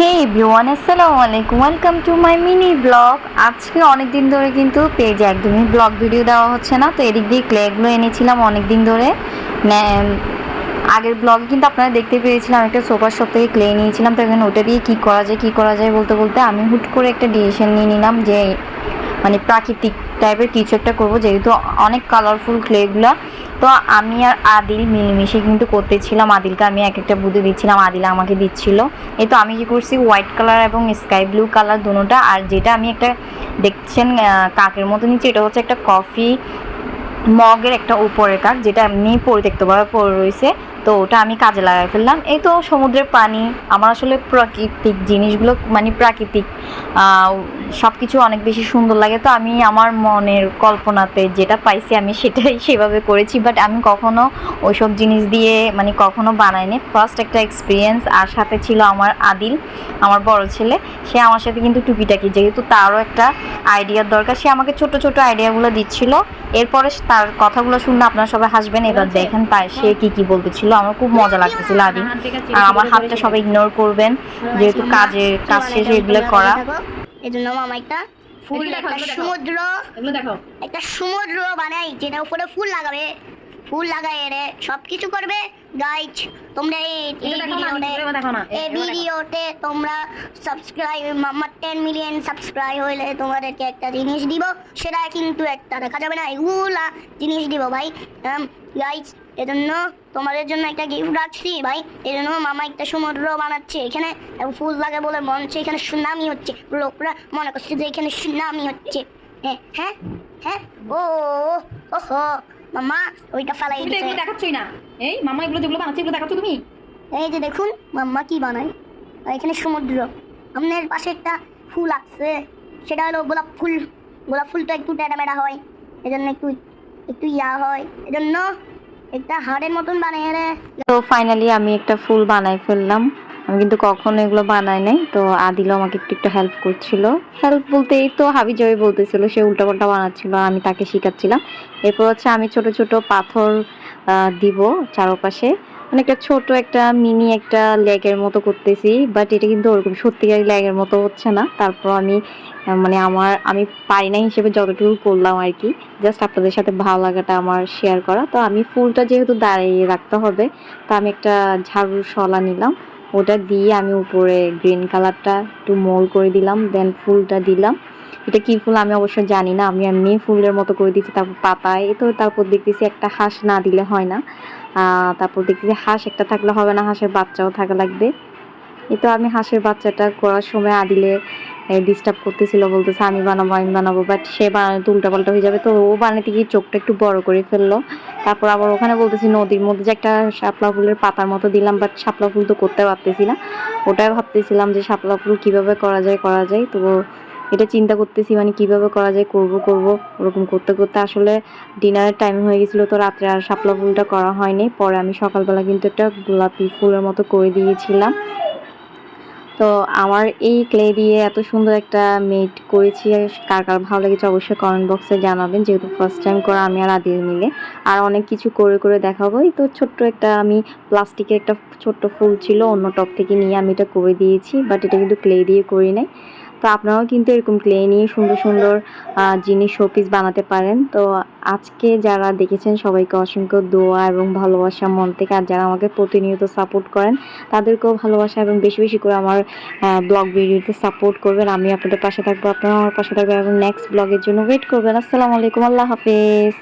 হে everyone আসসালামু আলাইকুম welcome to my mini vlog আজকে অনেক দিন ধরে কিন্তু পেজে একদমই ব্লগ ভিডিও দেওয়া হচ্ছে না। তো এদিক দিয়ে ক্লেগুলো এনেছিলাম অনেক দিন ধরে আগের ব্লগে কিন্তু আপনারা দেখতে পেয়েছিলাম, একটা সোফার শপ থেকে ক্লে নিয়েছিলাম। তো এখানে ওটা দিয়ে কী করা যায়, কী করা যায় বলতে বলতে আমি হুট করে একটা ডিসিশন নিয়ে নিলাম যে মানে প্রাকৃতিক টাইপের কিছু একটা করব, যেহেতু অনেক কালারফুল ক্লেগুলো তো আমি আর আদিল মিলেমিশে কিন্তু করতেছিলাম। আদিলকে আমি এক একটা বুদ্ধি দিচ্ছিলাম। আদিল আমাকে দিচ্ছিল। এই তো আমি কি করছি হোয়াইট কালার এবং স্কাই ব্লু কালার দুটোটা, আর যেটা আমি একটা দেখছেন কাকের মতো নিচ্ছি, এটা হচ্ছে একটা কফি মগের একটা উপরের কাক, যেটা এমনি পরিত্যক্তভাবে পড়ে রয়েছে। তো ওটা আমি কাজে লাগাই ফেললাম। এই তো সমুদ্রের পানি আমার আসলে প্রাকৃতিক জিনিসগুলো মানে প্রাকৃতিক সব কিছু অনেক বেশি সুন্দর লাগে। তো আমি আমার মনের কল্পনাতে যেটা পাইছি আমি সেটাই সেভাবে করেছি। বাট আমি কখনো ওইসব জিনিস দিয়ে মানে কখনো বানাইনি। ফার্স্ট একটা এক্সপিরিয়েন্স আর সাথে ছিল আমার আদিল আমার বড় ছেলে। সে আমার সাথে কিন্তু টুকিটাকি যেহেতু তারও একটা আইডিয়ার দরকার। সে আমাকে ছোট ছোট আইডিয়াগুলো দিচ্ছিল। এরপরে তার কথাগুলো শুনলে আপনারা সবাই হাসবেন। এবার দেখেন তাই সে কি কি বলতেছিল। আমার খুব মজা লাগতেছিল আদি। আর আমার হাতটা সবাই ইগনোর করবেন যেহেতু কাজের কাজ শেষে এগুলো করা। এই জন্য মামা একটা ফুল। সমুদ্র একটা সমুদ্র বানাই যেটা উপরে ফুল লাগাবে। ফুল এরে কিছু করবে। গাইজ তোমরা এই ভিডিওতে এগুলো দেখো না, এই এগুলো দেখো। ভিডিওতে তোমরা সাবস্ক্রাইব মামা টেন মিলিয়ন সাবস্ক্রাইব হইলে তোমাদেরকে একটা জিনিস দিব। সেটা কিন্তু একটা দেখা যাবে না এগুলা জিনিস দিব ভাই। গাইজ এজন্য তোমাদের জন্য একটা গিফট রাখছি ভাই। এই জন্য মামা একটা সমুদ্র বানাচ্ছে এখানে ফুল লাগে বলে মনে হচ্ছে এখানে সুনামি হচ্ছে। লোকরা মনে করছে যে এখানে সুনামি হচ্ছে। হ্যাঁ হ্যাঁ হ্যাঁ ও ওহো মামা ওইটা ফেলাই এগুলো দেখাচ্ছই না। এই মামা এগুলো যেগুলো বানাচ্ছে এগুলো দেখাচ্ছ তুমি? এই যে দেখুন মাম্মা কি বানায়। এখানে সমুদ্র। আমাদের পাশে একটা ফুল আছে। সেটা হলো গোলাপ ফুল। গোলাপ ফুলটা একটু টেটা মেটা হয়। এজন্য একটু একটু ইয়া হয়। এজন্য একটা হাড়ের মতন বানিয়ে রে। তো ফাইনালি আমি একটা ফুল বানাই ফেললাম। আমি কিন্তু কখনো এগুলো বানাই নাই, তো আদিল আমাকে একটু একটু হেল্প করছিল। হেল্প বলতে এই তো হাবি জয় বলতেছিল, সে উল্টাপাল্টা বানাচ্ছিল আমি তাকে শেখাচ্ছিলাম। এরপর হচ্ছে আমি ছোট ছোট পাথর দিব চারপাশে। মানে একটা ছোট একটা মিনি একটা লেগের মতো করতেছি বাট এটা কিন্তু ওরকম সত্যিকার লেগের মতো হচ্ছে না। তারপর আমি মানে আমার, আমি পারি না হিসেবে যতটুকু করলাম আর কি। জাস্ট আপনাদের সাথে ভালো লাগাটা আমার শেয়ার করা। তো আমি ফুলটা যেহেতু দাঁড়িয়ে রাখতে হবে, তো আমি একটা ঝাড়ুর শলা নিলাম। ওটা দিয়ে আমি উপরে গ্রিন কালারটা একটু মোল করে দিলাম দেন ফুলটা দিলাম। এটা কি ফুল আমি অবশ্য জানি না। আমি এমনি ফুলের মতো করে দিচ্ছি, তারপর পাতায় তো তারপর দেখতেছি একটা হাঁস না দিলে হয় না। তারপর দেখতেছি হাঁস একটা থাকলে হবে না, হাঁসের বাচ্চাও থাকা লাগবে। এই তো আমি হাঁসের বাচ্চাটা করার সময় আদিলে ডিস্টার্ব করতেছিল, বলতেছে আমি বানাবো আমি বানাবো বাট সে বানাতে উল্টাপাল্টা হয়ে যাবে। তো ও বানাতে গিয়ে চোখটা একটু বড় করে ফেলল। তারপর আবার ওখানে বলতেছি নদীর মধ্যে যে একটা শাপলা ফুলের পাতার মতো দিলাম বাট শাপলা ফুল তো করতে পারতেছি না। ওটাই ভাবতেছিলাম যে শাপলা ফুল কীভাবে করা যায় করা যায়। তো এটা চিন্তা করতেছি মানে কীভাবে করা যায়, করব করব, ওরকম করতে করতে আসলে ডিনারের টাইম হয়ে গেছিল তো রাত্রে আর শাপলা ফুলটা করা হয়নি। পরে আমি সকালবেলা কিন্তু একটা গোলাপি ফুলের মতো করে দিয়েছিলাম। তো আমার এই ক্লে দিয়ে এত সুন্দর একটা মেড করেছি, কার কার ভালো লেগেছে অবশ্যই কমেন্ট বক্সে জানাবেন। যেহেতু ফার্স্ট টাইম করা আমি আর আদিল মিলে। আর অনেক কিছু করে করে দেখাবো। এই তো ছোট্ট একটা আমি প্লাস্টিকের একটা ছোট্ট ফুল ছিল, অন্য টপ থেকে নিয়ে আমি এটা করে দিয়েছি বাট এটা কিন্তু ক্লে দিয়ে করি নাই। তো আপনারাও কিন্তু এরকম ক্লে নিয়ে সুন্দর সুন্দর জিনিস শোপিস বানাতে পারেন। তো আজকে যারা দেখেছেন সবাইকে অসংখ্য দোয়া এবং ভালোবাসা মন থেকে, আর যারা আমাকে প্রতিনিয়ত সাপোর্ট করেন, তাদেরকেও ভালোবাসা এবং বেশি বেশি করে আমার ব্লগ ভিডিওতে সাপোর্ট করবেন। আমি আপনাদের পাশে থাকব আপনারা আমার পাশে থাকবেন এবং নেক্সট ব্লগের জন্য ওয়েট করবেন। আসসালামু আলাইকুম, আল্লাহ হাফেজ।